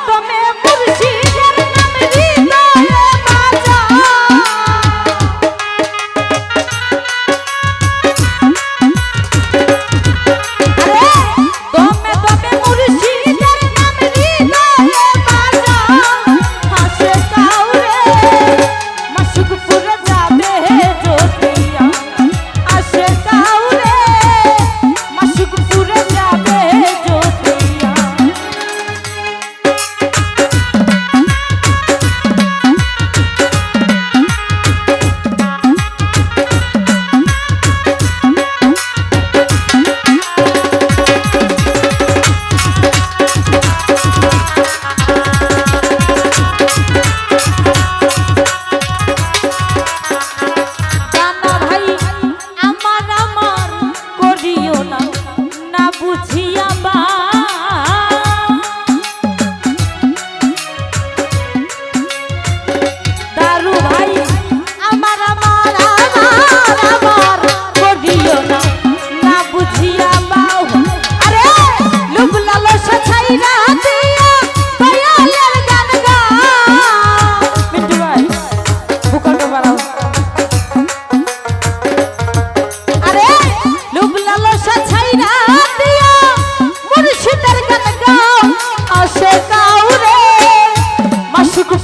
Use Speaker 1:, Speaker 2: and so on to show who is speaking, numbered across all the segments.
Speaker 1: তোমার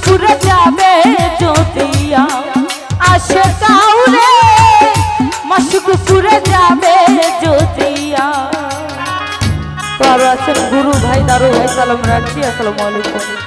Speaker 1: ফুরে যাবে জ্যোতিয়া আসে কাউরে মাসুক ফুরে যাবে জ্যোতিয়া তো আরও আছেন গুরু ভাই, দারু ভাই, সালাম রাখছি, আসসালামু